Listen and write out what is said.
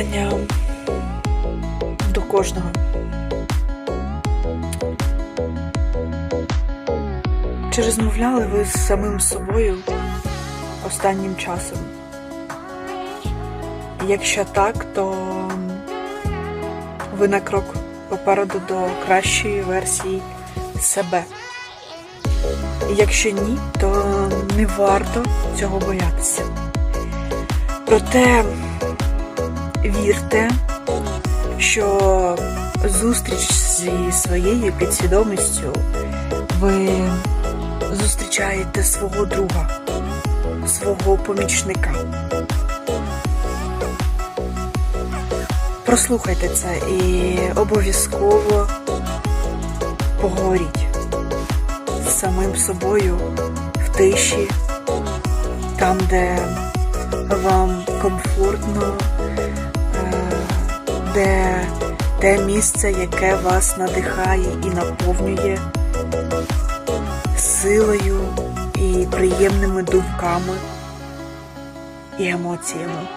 питання до кожного. Чи розмовляли ви з самим собою останнім часом? Якщо так, то ви на крок попереду до кращої версії себе. Якщо ні, то не варто цього боятися. Проте вірте, що зустріч зі своєю підсвідомістю ви зустрічаєте свого друга, свого помічника. Прослухайте це і обов'язково поговоріть з самим собою в тиші, там, де вам комфортно, де те місце, яке вас надихає і наповнює силою і приємними думками і емоціями.